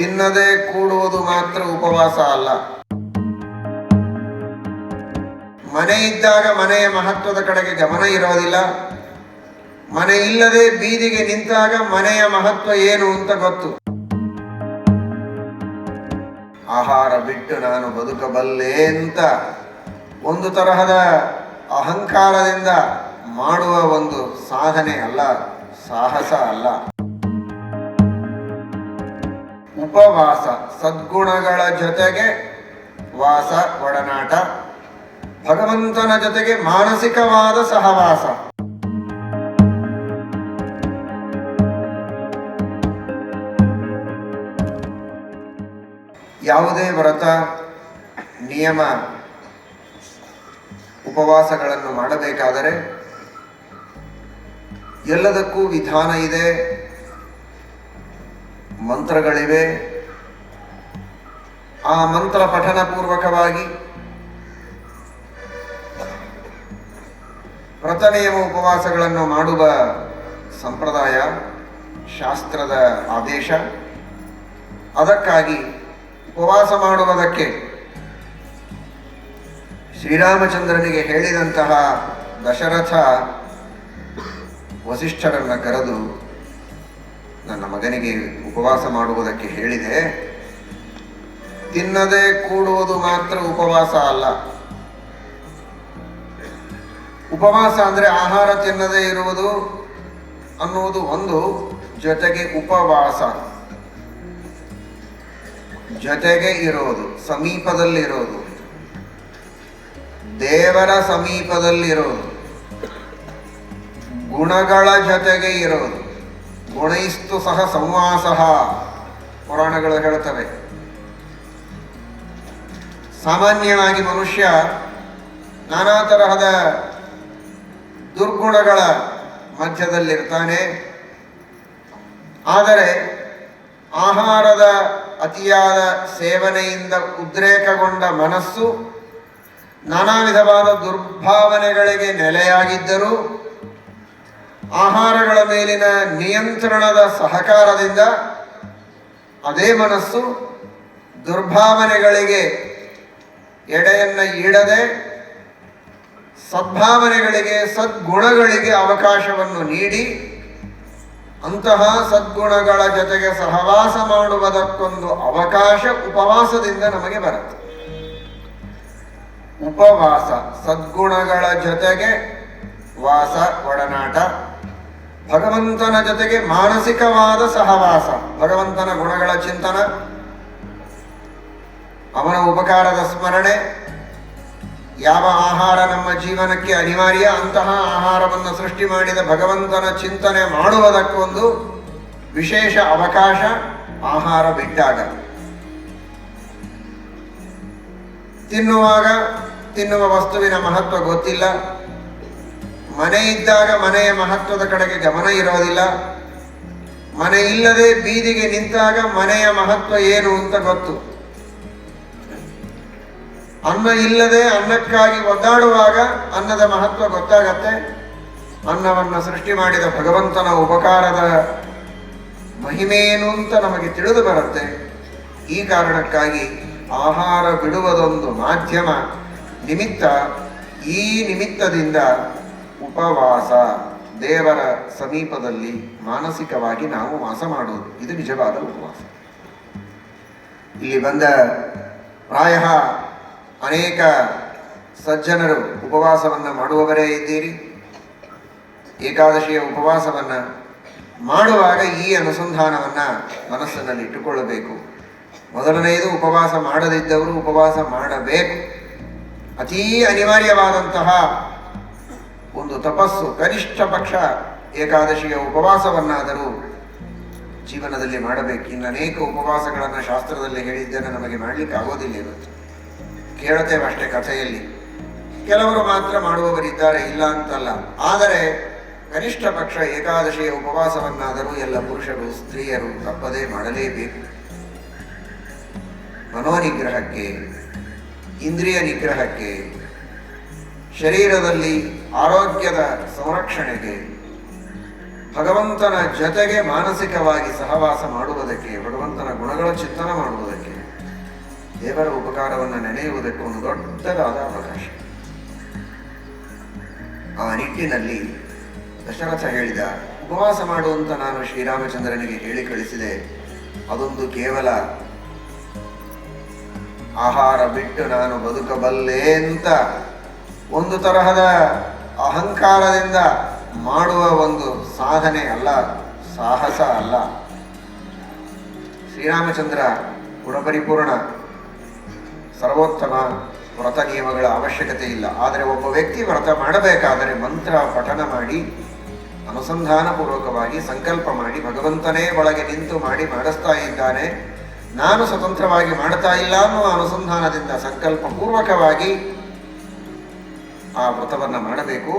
ತಿನ್ನದೆ ಕೂಡುವುದು ಮಾತ್ರ ಉಪವಾಸ ಅಲ್ಲ. ಮನೆ ಇದ್ದಾಗ ಮನೆಯ ಮಹತ್ವದ ಕಡೆಗೆ ಗಮನ ಇರೋದಿಲ್ಲ. ಮನೆ ಇಲ್ಲದೆ ಬೀದಿಗೆ ನಿಂತಾಗ ಮನೆಯ ಮಹತ್ವ ಏನು ಅಂತ ಗೊತ್ತು. ಆಹಾರ ಬಿಟ್ಟು ನಾನು ಬದುಕಬಲ್ಲೆ ಅಂತ ಒಂದು ತರಹದ ಅಹಂಕಾರದಿಂದ ಮಾಡುವ ಒಂದು ಸಾಧನೆ ಅಲ್ಲ, ಸಾಹಸ ಅಲ್ಲ. ಉಪವಾಸ, ಸದ್ಗುಣಗಳ ಜೊತೆಗೆ ವಾಸ, ಒಡನಾಟ, ಭಗವಂತನ ಜೊತೆಗೆ ಮಾನಸಿಕವಾದ ಸಹವಾಸ. ಯಾವುದೇ ವ್ರತ, ನಿಯಮ, ಉಪವಾಸಗಳನ್ನು ಮಾಡಬೇಕಾದರೆ ಎಲ್ಲದಕ್ಕೂ ವಿಧಾನ ಇದೆ. ಮಂತ್ರಗಳಿವೆ. ಆ ಮಂತ್ರ ಪಠನ ಪೂರ್ವಕವಾಗಿ ವ್ರತ ಉಪವಾಸಗಳನ್ನು ಮಾಡುವ ಸಂಪ್ರದಾಯ, ಶಾಸ್ತ್ರದ ಆದೇಶ. ಅದಕ್ಕಾಗಿ ಉಪವಾಸ ಮಾಡುವುದಕ್ಕೆ ಶ್ರೀರಾಮಚಂದ್ರನಿಗೆ ಹೇಳಿದಂತಹ ದಶರಥ ವಸಿಷ್ಠರನ್ನು ಕರೆದು ನನ್ನ ಮಗನಿಗೆ ಉಪವಾಸ ಮಾಡುವುದಕ್ಕೆ ಹೇಳಿದೆ, ತಿನ್ನದೆ ಕೂಡುವುದು ಮಾತ್ರ ಉಪವಾಸ ಅಲ್ಲ. ಉಪವಾಸ ಅಂದ್ರೆ ಆಹಾರ ತಿನ್ನದೇ ಇರುವುದು ಅನ್ನುವುದು ಒಂದು, ಜೊತೆಗೆ ಉಪವಾಸ. ಜೊತೆಗೆ ಇರೋದು ಸಮೀಪದಲ್ಲಿರೋದು ದೇವರ ಸಮೀಪದಲ್ಲಿರೋದು ಗುಣಗಳ ಜೊತೆಗೆ ಇರೋದು ಗುಣೈಸ್ತು ಸಹ ಸಂವಾಸ ಪುರಾಣಗಳು ಹೇಳ್ತವೆ. ಸಾಮಾನ್ಯವಾಗಿ ಮನುಷ್ಯ ನಾನಾ ತರಹದ ದುರ್ಗುಣಗಳ ಮಧ್ಯದಲ್ಲಿರ್ತಾನೆ. ಆದರೆ ಆಹಾರದ ಅತಿಯಾದ ಸೇವನೆಯಿಂದ ಉದ್ರೇಕಗೊಂಡ ಮನಸ್ಸು ನಾನಾ ವಿಧವಾದ ದುರ್ಭಾವನೆಗಳಿಗೆ ನೆಲೆಯಾಗಿದ್ದರೂ ಆಹಾರಗಳ ಮೇಲಿನ ನಿಯಂತ್ರಣದ ಸಹಕಾರದಿಂದ ಅದೇ ಮನಸ್ಸು ದುರ್ಭಾವನೆಗಳಿಗೆ ಎಡೆಯನ್ನು ಇಡದೆ ಸದ್ಭಾವನೆಗಳಿಗೆ, ಸದ್ಗುಣಗಳಿಗೆ ಅವಕಾಶವನ್ನು ನೀಡಿ ಅಂತಹ ಸದ್ಗುಣಗಳ ಜೊತೆಗೆ ಸಹವಾಸ ಮಾಡುವುದಕ್ಕೊಂದು ಅವಕಾಶ ಉಪವಾಸದಿಂದ ನಮಗೆ ಬರುತ್ತೆ. ಉಪವಾಸ, ಸದ್ಗುಣಗಳ ಜೊತೆಗೆ ವಾಸ, ಒಡನಾಟ ಭಗವಂತನ ಜೊತೆಗೆ ಮಾನಸಿಕವಾದ ಸಹವಾಸ, ಭಗವಂತನ ಗುಣಗಳ ಚಿಂತನ, ಅವನ ಉಪಕಾರದ ಸ್ಮರಣೆ, ಯಾವ ಆಹಾರ ನಮ್ಮ ಜೀವನಕ್ಕೆ ಅನಿವಾರ್ಯ, ಅಂತಹ ಆಹಾರವನ್ನು ಸೃಷ್ಟಿ ಮಾಡಿದ ಭಗವಂತನ ಚಿಂತನೆ ಮಾಡುವುದಕ್ಕೊಂದು ವಿಶೇಷ ಅವಕಾಶ ಆಹಾರ ಬಿಟ್ಟಾಗ. ತಿನ್ನುವಾಗ, ತಿನ್ನುವ ವಸ್ತುವಿನ ಮಹತ್ವ ಗೊತ್ತಿಲ್ಲ. ಮನೆ ಇದ್ದಾಗ ಮನೆಯ ಮಹತ್ವದ ಕಡೆಗೆ ಗಮನ ಇರೋದಿಲ್ಲ. ಮನೆ ಇಲ್ಲದೆ ಬೀದಿಗೆ ನಿಂತಾಗ ಮನೆಯ ಮಹತ್ವ ಏನು ಅಂತ ಗೊತ್ತು. ಅನ್ನ ಇಲ್ಲದೆ ಅನ್ನಕ್ಕಾಗಿ ಒದ್ದಾಡುವಾಗ ಅನ್ನದ ಮಹತ್ವ ಗೊತ್ತಾಗತ್ತೆ. ಅನ್ನವನ್ನು ಸೃಷ್ಟಿ ಮಾಡಿದ ಭಗವಂತನ ಉಪಕಾರದ ಮಹಿಮೆಯೇನು ಅಂತ ನಮಗೆ ತಿಳಿದು ಬರುತ್ತೆ. ಈ ಕಾರಣಕ್ಕಾಗಿ ಆಹಾರ ಬಿಡುವುದೊಂದು ಮಾಧ್ಯಮ ನಿಮಿತ್ತ ಈ ನಿಮಿತ್ತದಿಂದ ಉಪವಾಸ, ದೇವರ ಸಮೀಪದಲ್ಲಿ ಮಾನಸಿಕವಾಗಿ ನಾವು ವಾಸ ಮಾಡೋದು ಇದು ನಿಜವಾದ ಉಪವಾಸ. ಇಲ್ಲಿ ಬಂದ ಪ್ರಾಯ ಅನೇಕ ಸಜ್ಜನರು ಉಪವಾಸವನ್ನು ಮಾಡುವವರೇ ಇದ್ದೀರಿ. ಏಕಾದಶಿಯ ಉಪವಾಸವನ್ನು ಮಾಡುವಾಗ ಈ ಅನುಸಂಧಾನವನ್ನು ಮನಸ್ಸಿನಲ್ಲಿ ಇಟ್ಟುಕೊಳ್ಳಬೇಕು. ಮೊದಲನೆಯದು ಉಪವಾಸ ಮಾಡದಿದ್ದವರು ಉಪವಾಸ ಮಾಡಬೇಕು. ಅತೀ ಅನಿವಾರ್ಯವಾದಂತಹ ಒಂದು ತಪಸ್ಸು ಕನಿಷ್ಠ ಪಕ್ಷ ಏಕಾದಶಿಯ ಉಪವಾಸವನ್ನಾದರೂ ಜೀವನದಲ್ಲಿ ಮಾಡಬೇಕು. ಇನ್ನು ಅನೇಕ ಉಪವಾಸಗಳನ್ನು ಶಾಸ್ತ್ರದಲ್ಲಿ ಹೇಳಿದ್ದನ್ನು ನಮಗೆ ಮಾಡಲಿಕ್ಕೆ ಆಗೋದಿಲ್ಲ ಇವತ್ತು ಕೇಳುತ್ತೇವೆ ಅಷ್ಟೇ ಕಥೆಯಲ್ಲಿ. ಕೆಲವರು ಮಾತ್ರ ಮಾಡುವವರಿದ್ದಾರೆ, ಇಲ್ಲ ಅಂತಲ್ಲ. ಆದರೆ ಕನಿಷ್ಠ ಪಕ್ಷ ಏಕಾದಶಿಯ ಉಪವಾಸವನ್ನಾದರೂ ಎಲ್ಲ ಪುರುಷರು, ಸ್ತ್ರೀಯರು ತಪ್ಪದೇ ಮಾಡಲೇಬೇಕು. ಮನೋನಿಗ್ರಹಕ್ಕೆ, ಇಂದ್ರಿಯ ನಿಗ್ರಹಕ್ಕೆ ಶರೀರದಲ್ಲಿ ಆರೋಗ್ಯದ ಸಂರಕ್ಷಣೆಗೆ, ಭಗವಂತನ ಜೊತೆಗೆ ಮಾನಸಿಕವಾಗಿ ಸಹವಾಸ ಮಾಡುವುದಕ್ಕೆ, ಭಗವಂತನ ಗುಣಗಳ ಚಿಂತನ ಮಾಡುವುದಕ್ಕೆ ದೇವರ ಉಪಕಾರವನ್ನು ನೆನೆಯುವುದಕ್ಕೆ ಒಂದು ದೊಡ್ಡದಾದ ಅವಕಾಶ. ಆ ನಿಟ್ಟಿನಲ್ಲಿ ದಶರಥ ಹೇಳಿದ, ಉಪವಾಸ ಮಾಡುವಂತ ನಾನು ಶ್ರೀರಾಮಚಂದ್ರನಿಗೆ ಹೇಳಿ ಕಳಿಸಿದೆ. ಅದೊಂದು ಕೇವಲ ಆಹಾರ ಬಿಟ್ಟು ನಾನು ಬದುಕಬಲ್ಲೆ ಅಂತ ಒಂದು ತರಹದ ಅಹಂಕಾರದಿಂದ ಮಾಡುವ ಒಂದು ಸಾಧನೆ ಅಲ್ಲ, ಸಾಹಸ ಅಲ್ಲ. ಶ್ರೀರಾಮಚಂದ್ರ ಗುಣಪರಿಪೂರ್ಣ, ಸರ್ವೋತ್ತಮ ವ್ರತ ನಿಯಮಗಳ ಅವಶ್ಯಕತೆ ಇಲ್ಲ. ಆದರೆ ಒಬ್ಬ ವ್ಯಕ್ತಿ ವ್ರತ ಮಾಡಬೇಕಾದರೆ ಮಂತ್ರ ಪಠನ ಮಾಡಿ, ಅನುಸಂಧಾನಪೂರ್ವಕವಾಗಿ ಸಂಕಲ್ಪ ಮಾಡಿ, ಭಗವಂತನೇ ಒಳಗೆ ನಿಂತು ಮಾಡಿ ಮಾಡಿಸ್ತಾ ಇದ್ದಾನೆ. ನಾನು ಸ್ವತಂತ್ರವಾಗಿ ಮಾಡ್ತಾ ಇಲ್ಲ ಅನ್ನುವ ಅನುಸಂಧಾನದಿಂದ ಸಂಕಲ್ಪ ಪೂರ್ವಕವಾಗಿ ಆ ವ್ರತವನ್ನು ಮಾಡಬೇಕು.